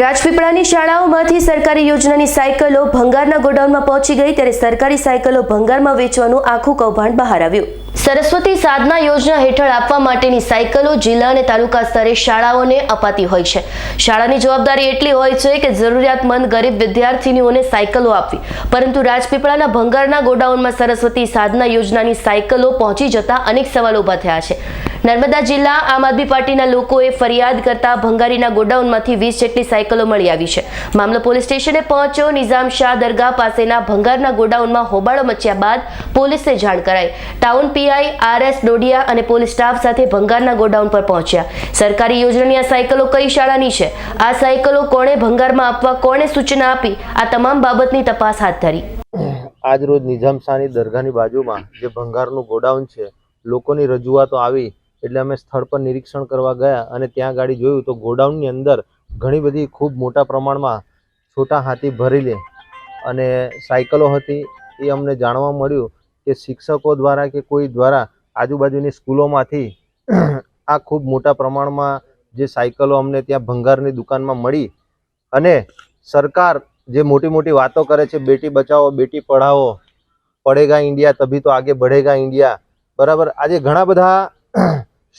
રાજપીપળાની શાળાઓમાંથી સરકારી યોજનાની સાયકલો ભંગારના ગોડાઉનમાં પહોંચી ગઈ ત્યારે સરકારી સાયકલો ભંગારમાં વેચવાનું આખું કૌભાંડ બહાર આવ્યું. સરસ્વતી સાધના યોજના હેઠળ આપવા માટેની સાયકલો જિલ્લા અને તાલુકા સ્તરે શાળાઓને અપાતી હોય છે. શાળાની જવાબદારી એટલી હોય છે કે જરૂરિયાતમંદ ગરીબ વિદ્યાર્થીનીઓને સાયકલો આપવી. પરંતુ રાજપીપળાના ભંગારના ગોડાઉનમાં સરસ્વતી સાધના યોજનાની સાયકલો પહોંચી જતા અનેક સવાલો ઊભા થયા છે. નર્મદા જિલ્લા આમ આદમી પાર્ટીના લોકોએ ફરિયાદ કરતા ભંગારીના ગોડાઉનમાંથી વીસ જેટલી સાયકલો મળી આવી છે. મામલો પોલીસ સ્ટેશને પહોંચ્યો. નિઝામ શાહ દરગાહ પાસેના ભંગારના ગોડાઉનમાં હોબાળો મચ્યા બાદ પોલીસને જાણ કરાઈ. Town PI R S Dodiya અને પોલીસ સ્ટાફ સાથે ભંગારના ગોડાઉન પર પહોંચ્યા. સરકારી યોજનાની આ સાયકલો કઈ શાળાની છે? આ સાયકલો કોણે ભંગારમાં આપવા, કોણે સૂચના આપી? આ તમામ બાબતની તપાસ હાથ ધરી. આજ રોજ નિઝામ શાહની દરગાહની બાજુમાં જે ભંગારનું ગોડાઉન છે, લોકોની રજૂઆતો આવી એટલે અમે સ્થળ પર નિરીક્ષણ કરવા ગયા અને ત્યાં ગાડી જોયું તો ગોડાઉનની અંદર ઘણી બધી ખૂબ મોટા પ્રમાણમાં છોટા હાથી ભરેલી અને સાયકલો હતી. એ અમને જાણવા મળ્યું કે શિક્ષકો દ્વારા કે કોઈ દ્વારા આજુબાજુની સ્કૂલોમાંથી આ ખૂબ મોટા પ્રમાણમાં જે સાયકલો અમને ત્યાં ભંગારની દુકાનમાં મળી અને સરકાર જે મોટી મોટી વાતો કરે છે, બેટી બચાવો, બેટી પઢાવો, પડેગા ઇન્ડિયા, તભી તો આગે બઢેગા ઇન્ડિયા. બરાબર? આજે ઘણા બધા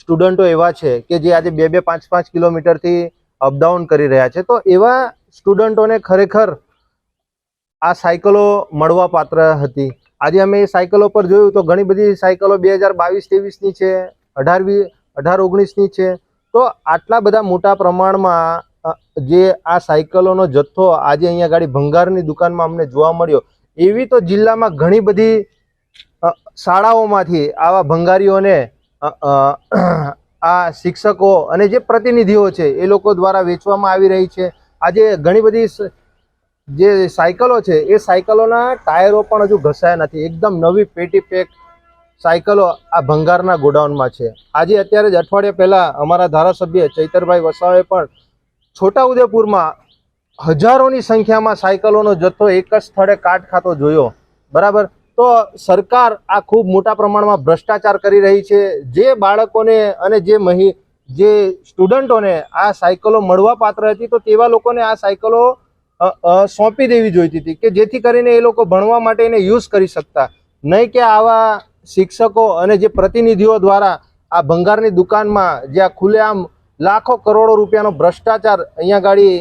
સ્ટુડન્ટો એવા છે કે જે આજે બે બે પાંચ પાંચ કિલોમીટરથી અપડાઉન કરી રહ્યા છે. તો એવા સ્ટુડન્ટોને ખરેખર આ સાયકલો મળવા પાત્ર હતી. આજે અમે એ સાયકલો પર જોયું તો ઘણી બધી સાયકલો બે હજાર બાવીસ ત્રેવીસની છે અઢાર વી અઢાર ઓગણીસની છે. તો આટલા બધા મોટા પ્રમાણમાં જે આ સાયકલોનો જથ્થો આજે અહીંયા ગાડી ભંગારની દુકાનમાં અમને જોવા મળ્યો, એવી તો જિલ્લામાં ઘણી બધી શાળાઓમાંથી આવા ભંગારીઓને આ શિક્ષકો અને જે પ્રતિનિધિઓ છે, એ લોકો દ્વારા વેચવામાં આવી રહી છે. આજે ઘણી બધી જે સાયકલો છે, એ સાયકલોના ટાયરો પણ હજુ ઘસાયા નથી. એકદમ નવી પેટી પેક સાયકલો આ ભંગારના ગોડાઉનમાં છે. આજે અત્યારે જ અઠવાડિયા પહેલાં અમારા ધારાસભ્ય ચૈતરભાઈ વસાવે પણ છોટાઉદેપુરમાં હજારોની સંખ્યામાં સાયકલોનો જથ્થો એક જ સ્થળે કાટ ખાતો જોયો. બરાબર? તો સરકાર આ ખૂબ મોટા પ્રમાણમાં ભ્રષ્ટાચાર કરી રહી છે. જે બાળકોને અને જે મહી જે સ્ટુડન્ટોને આ સાયકલો મળવા પાત્ર હતી તો તેવા લોકોને આ સાયકલો સોંપી દેવી જોઈતી હતી કે જેથી કરીને એ લોકો ભણવા માટે એને યુઝ કરી શકતા. નહીં કે આવા શિક્ષકો અને જે પ્રતિનિધિઓ દ્વારા આ ભંગારની દુકાનમાં જે આ ખુલ્લેઆમ લાખો કરોડો રૂપિયાનો ભ્રષ્ટાચાર અહીંયા ગાડી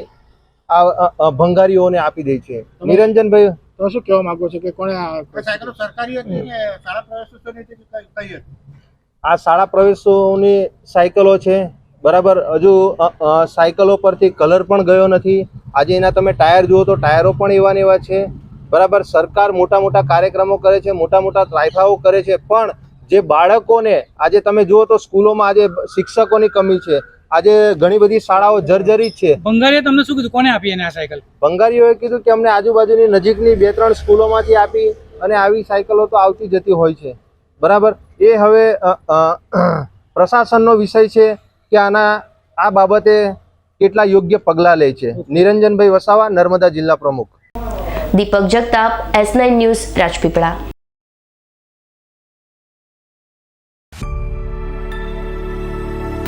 આ ભંગારીઓને આપી દે છે. નિરંજનભાઈ તો શું કહેવા માંગો છો કે કોણે સરકારી હતી કે શાળા પ્રવેશોની હતી કઈ હતી? આ શાળા પ્રવેશોની સાયકલો છે. બરાબર હજુ સાયકલો પરથી કલર પણ ગયો નથી. આજે એના તમે ટાયર જુઓ તો ટાયરો પણ એવા ને એવા છે. બરાબર સરકાર મોટા મોટા કાર્યક્રમો કરે છે મોટા મોટા ટ્રાયફાઓ કરે છે. પણ જે બાળકોને આજે તમે જુઓ તો સ્કૂલોમાં આજે શિક્ષકોની કમી છે. આજે ઘણી બધી શાળાઓ જર્જરિત છે. ભંગારીએ તમને શું કીધું? કોને આપી એને આ સાયકલ? ભંગારીઓએ કીધું કે અમને આજુબાજુની નજીકની બે ત્રણ સ્કૂલોમાંથી આપી અને આવી સાયકલો તો આવતી જતી હોય છે. બરાબર? એ હવે પ્રશાસનનો વિષય છે કે આના આ બાબતે કેટલા યોગ્ય પગલાં લે છે. નિરંજનભાઈ વસાવા નર્મદા જિલ્લા પ્રમુખ. Deepak Jagtap S nine news Rajpipla.